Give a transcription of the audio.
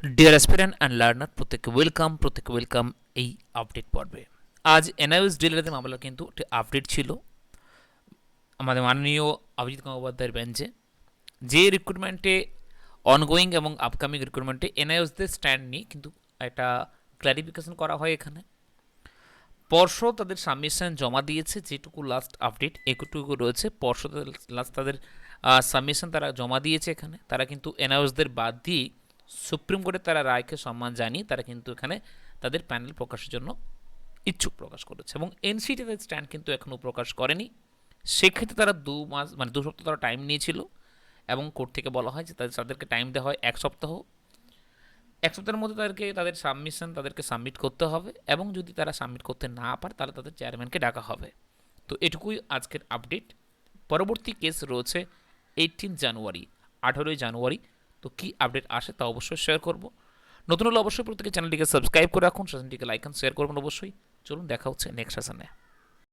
Deer aspirant and learner প্রত্যেককে welcome প্রত্যেককে welcome এই আপডেট পর্বে। আজ এনআইএস ডিলারের মামলা কিন্তু একটি আপডেট ছিল। আমাদের মাননীয় অভিজিৎ গঙ্গোপাধ্যায়ের বেঞ্চে যে রিক্রুটমেন্টে অনগোয়িং এবং আপকামিং রিক্রুটমেন্টে এনআইএসদের স্ট্যান্ড নিয়ে কিন্তু একটা ক্ল্যারিফিকেশন করা হয় এখানে। পর্ষদ তাদের সাবমিশন জমা দিয়েছে, যেটুকু লাস্ট আপডেট এটুকু রয়েছে। পর্ষদ লাস্ট তাদের সাবমিশন তারা জমা দিয়েছে এখানে। তারা কিন্তু এনআইএসদের বাদ দিয়ে সুপ্রিম কোর্টে তারা রায়কে সম্মান জানিয়ে তারা কিন্তু এখানে তাদের প্যানেল প্রকাশের জন্য ইচ্ছুক প্রকাশ করেছে এবং এনসিটি তাদের স্ট্যান্ড কিন্তু এখনও প্রকাশ করেনি। সেক্ষেত্রে তারা দু মাস মানে দু সপ্তাহ তারা টাইম নিয়েছিল এবং কোর্ট থেকে বলা হয় যে তাদের, তাদেরকে টাইম দেওয়া হয় এক সপ্তাহ। এক সপ্তাহের মধ্যে তাদেরকে, তাদের সাবমিশন তাদেরকে সাবমিট করতে হবে এবং যদি তারা সাবমিট করতে না পারে তাহলে তাদের চেয়ারম্যানকে ডাকা হবে। তো এটুকুই আজকের আপডেট পরবর্তী কেস রয়েছে এইটিন জানুয়ারি আঠারোই জানুয়ারি তো কী আপডেট আসে তা অবশ্যই শেয়ার করব। নতুন হলে অবশ্যই প্রত্যেকে চ্যানেলটিকে সাবস্ক্রাইব করে রাখুন সেশনটিকে লাইক শেয়ার করবেন অবশ্যই। চলুন দেখা হচ্ছে নেক্সট সেশনে